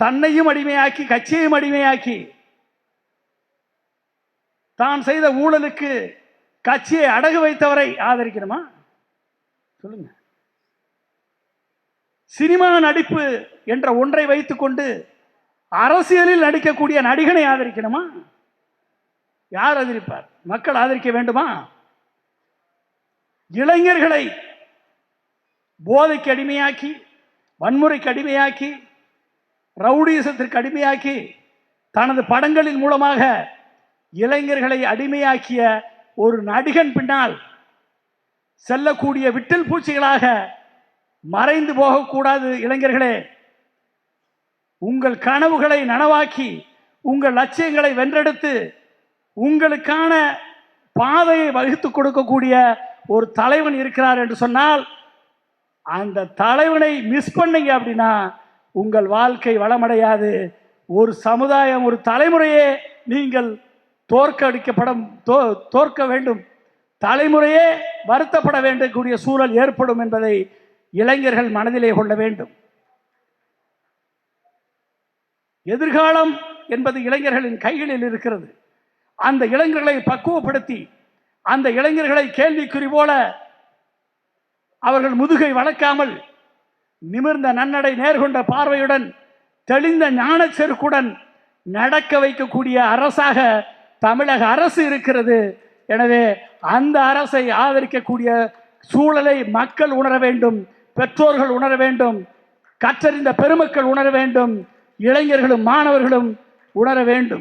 தன்னையும் அடிமையாக்கி கட்சியையும் அடிமையாக்கி தான் செய்த ஊழலுக்கு கட்சியை அடகு வைத்தவரை ஆதரிக்கணுமா? சொல்லுங்க. சினிமா நடிப்பு என்ற ஒன்றை வைத்துக்கொண்டு அரசியலில் நடிக்கக்கூடிய நடிகனை ஆதரிக்கணுமா? யார் ஆதரிப்பார்? மக்கள் ஆதரிக்க வேண்டுமா? இளைஞர்களை போதைக்கு அடிமையாக்கி வன்முறைக்கு அடிமையாக்கி ரவுடிசத்திற்கு அடிமையாக்கி தனது படங்களின் மூலமாக இளைஞர்களை அடிமையாக்கிய ஒரு நடிகன் பின்னால் செல்லக்கூடிய விட்டில் பூச்சிகளாக மறைந்து போகக்கூடாது இளைஞர்களே. உங்கள் கனவுகளை நனவாக்கி உங்கள் லட்சியங்களை வென்றெடுத்து உங்களுக்கான பாதையை வகுத்து கொடுக்கக்கூடிய ஒரு தலைவன் இருக்கிறார் என்று சொன்னால் அந்த தலைவனை மிஸ் பண்ணீங்க அப்படின்னா உங்கள் வாழ்க்கை வளமடையாது. ஒரு சமுதாயம் ஒரு தலைமுறையே நீங்கள் தோற்கடிக்கப்படும் தோ தோற்க வேண்டும். தலைமுறையே வருத்தப்பட வேண்டக்கூடிய சூழல் ஏற்படும் என்பதை இளைஞர்கள் மனதிலே கொள்ள வேண்டும். எதிர்காலம் என்பது இளைஞர்களின் கைகளில் இருக்கிறது. அந்த இளைஞர்களை பக்குவப்படுத்தி அந்த இளைஞர்களை கேள்விக்குறி போல அவர்கள் முதுகை வளர்க்காமல் நிமிர்ந்த நன்னடை நேர்கொண்ட பார்வையுடன் தெளிந்த ஞான செருக்குடன் நடக்க வைக்கக்கூடிய அரசாக தமிழக அரசு இருக்கிறது. எனவே அந்த அரசை ஆதரிக்கக்கூடிய சூழலை மக்கள் உணர வேண்டும் பெற்றோர்கள் உணர வேண்டும் கற்றறிந்த பெருமக்கள் உணர வேண்டும் இளைஞர்களும் மாணவர்களும் உணர வேண்டும்.